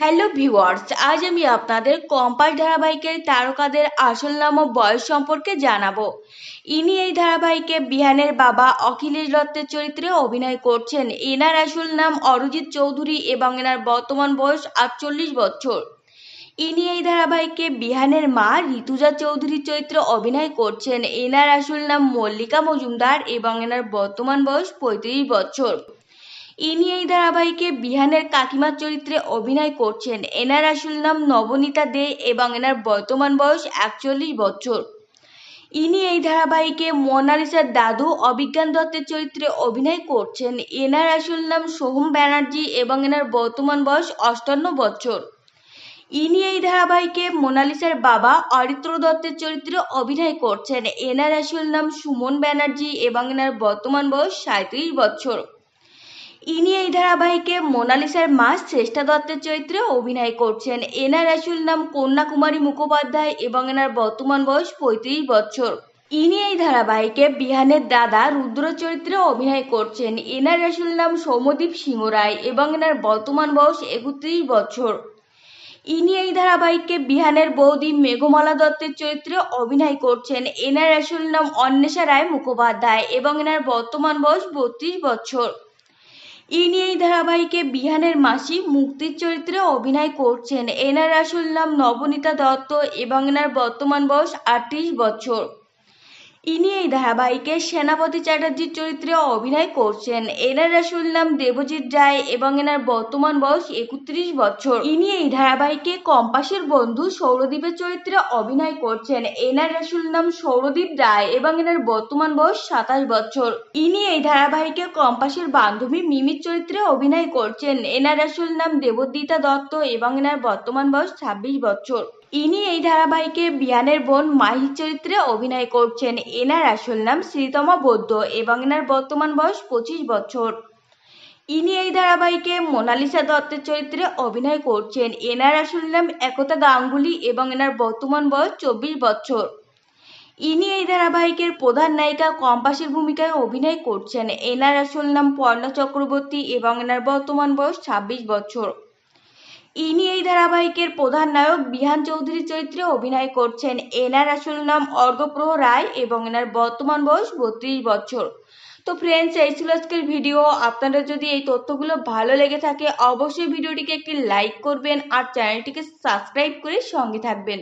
Hello viewers আজ আমি আপনাদের কম্পাস ধারাবাহিকের তারকাদের আসল নাম ও বয়স সম্পর্কে জানাব। ইনি এই ধারাবাহিকে বিহানের বাবা অখিলেশ দত্তের চরিত্রে অভিনয় করছেন। এনার আসল নাম অরিজিৎ চৌধুরী এবং এনার বর্তমান বয়স আটচল্লিশ বছর। ইনি এই ধারাবাহিকে বিহানের মা ঋতুজা চৌধুরীর চরিত্রে অভিনয় করছেন। এনার আসল নাম মল্লিকা মজুমদার এবং এনার বর্তমান বয়স পঁয়ত্রিশ বছর। ইনি এই ধারাবাহিকে বিহানের কাকিমার চরিত্রে অভিনয় করছেন। এনার আসল নাম নবনীতা দে এবং এনার বর্তমান বয়স একচল্লিশ বছর। ইনি এই ধারাবাহিকে মোনালিসার দাদু অবিজ্ঞান দত্তের চরিত্রে অভিনয় করছেন। এনার আসল নাম সোহম ব্যানার্জি এবং এনার বর্তমান বয়স অষ্টান্ন বছর। ইনি এই ধারাবাহিকে মোনালিসার বাবা অরিত্র দত্তের চরিত্রে অভিনয় করছেন। এনার আসল নাম সুমন ব্যানার্জি এবং এনার বর্তমান বয়স সাঁত্রিশ বছর। ইনি এই ধারাবাহিকে মোনালিসার মা শ্রেষ্ঠা দত্তের চরিত্রে অভিনয় করছেন। এনার আসল নাম কন্যাকুমারী মুখোপাধ্যায় এবং এনার বর্তমান বয়স পঁয়ত্রিশ বছর। ইনি এই ধারাবাহিকে বিহানের দাদা রুদ্র চরিত্রে অভিনয় করছেন। এনার আসল নাম সৌমদীপ সিংহ রায় এবং এনার বর্তমান বয়স একত্রিশ বছর। ইনি এই ধারাবাহিকে বিহানের বৌদি মেঘমালা দত্তের চরিত্রে অভিনয় করছেন। এনার আসল নাম অন্বেষা রায় মুখোপাধ্যায় এবং এনার বর্তমান বয়স বত্রিশ বছর। ইনি এই ধারাবাহিকে বিহানের মাসি মুক্তির চরিত্রে অভিনয় করছেন। এনার আসল নাম নবনীতা দত্ত এবং এনার বর্তমান বয়স আটত্রিশ বছর। ইনি এই ধারাবাহিকে সেনাপতি চ্যাটার্জির চরিত্রে অভিনয় করছেন। এনার আসল নাম দেবজিৎ রায় এবং এনার বর্তমান বয়স একত্রিশ বছর। ইনি এই ধারাবাহিকে কম্পাসের বন্ধু সৌরদীপের চরিত্রে অভিনয় করছেন। এনার আসল নাম সৌরদীপ রায় এবং এনার বর্তমান বয়স সাতাশ বছর। ইনি এই ধারাবাহিকে কম্পাসের বান্ধবী মিমির চরিত্রে অভিনয় করছেন। এনার আসল নাম দেবদ্বিতা দত্ত এবং এনার বর্তমান বয়স ছাব্বিশ বছর। ইনি এই ধারাবাহিকে বিয়ানের বোন মাহির চরিত্রে অভিনয় করছেন। এনার আসল নাম শ্রীতমা বৌদ্ধ এবং এনার বর্তমান বয়স পঁচিশ বছর। ইনি এই ধারাবাহিকে মোনালিসা দত্তের চরিত্রে অভিনয় করছেন। এনার আসল নাম একতা গাঙ্গুলি এবং এনার বর্তমান বয়স চব্বিশ বছর। ইনি এই ধারাবাহিকের প্রধান নায়িকা কম্পাসের ভূমিকায় অভিনয় করছেন। এনার আসল নাম পর্ণা চক্রবর্তী এবং এনার বর্তমান বয়স ছাব্বিশ বছর। ইনি এই ধারাবাহিকের প্রধান নায়ক বিহান চৌধুরী চরিত্রে অভিনয় করছেন। এনার আসল নাম অর্ঘপ্রহ রায় এবং এনার বর্তমান বয়স বত্রিশ বছর। তো ফ্রেন্ডস এই ছিল আজকের ভিডিও আপনারা যদি এই তথ্যগুলো ভালো লেগে থাকে, অবশ্যই ভিডিওটিকে একটি লাইক করবেন আর চ্যানেলটিকে সাবস্ক্রাইব করে সঙ্গে থাকবেন।